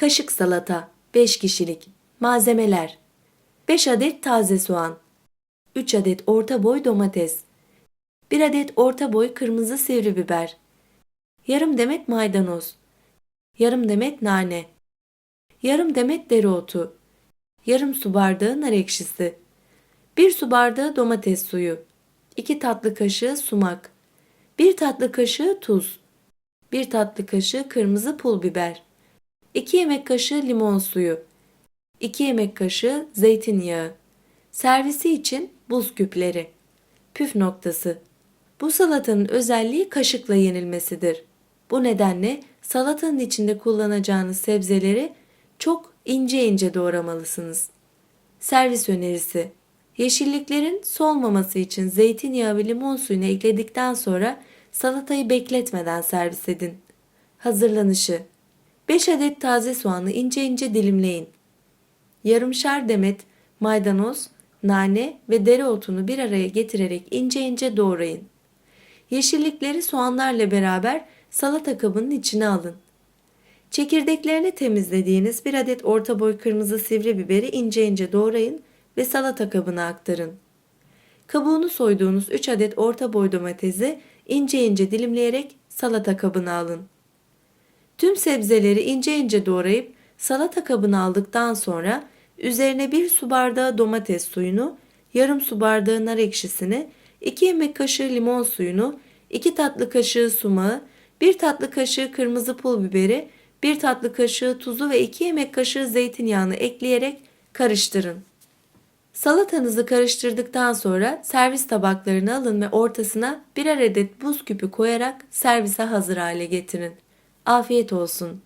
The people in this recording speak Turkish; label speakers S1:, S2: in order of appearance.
S1: Kaşık salata 5 kişilik. Malzemeler 5 adet taze soğan 3 adet orta boy domates 1 adet orta boy kırmızı sivri biber yarım demet maydanoz yarım demet nane yarım demet dereotu yarım su bardağı nar ekşisi 1 su bardağı domates suyu 2 tatlı kaşığı sumak 1 tatlı kaşığı tuz 1 tatlı kaşığı kırmızı pul biber 2 yemek kaşığı limon suyu 2 yemek kaşığı zeytinyağı Servisi için buz küpleri. Püf noktası. Bu salatanın özelliği kaşıkla yenilmesidir. Bu nedenle salatanın içinde kullanacağınız sebzeleri çok ince ince doğramalısınız. Servis önerisi. Yeşilliklerin solmaması için zeytinyağı ve limon suyunu ekledikten sonra salatayı bekletmeden servis edin. Hazırlanışı. 5 adet taze soğanı ince ince dilimleyin. Yarımşar demet maydanoz, nane ve dereotunu bir araya getirerek ince ince doğrayın. Yeşillikleri soğanlarla beraber salata kabının içine alın. Çekirdeklerini temizlediğiniz bir adet orta boy kırmızı sivri biberi ince ince doğrayın ve salata kabına aktarın. Kabuğunu soyduğunuz 3 adet orta boy domatesi ince ince dilimleyerek salata kabına alın. Tüm sebzeleri ince ince doğrayıp salata kabına aldıktan sonra üzerine 1 su bardağı domates suyunu, yarım su bardağı nar ekşisini, 2 yemek kaşığı limon suyunu, 2 tatlı kaşığı sumağı, 1 tatlı kaşığı kırmızı pul biberi, 1 tatlı kaşığı tuzu ve 2 yemek kaşığı zeytinyağını ekleyerek karıştırın. Salatanızı karıştırdıktan sonra servis tabaklarını alın ve ortasına birer adet buz küpü koyarak servise hazır hale getirin. Afiyet olsun.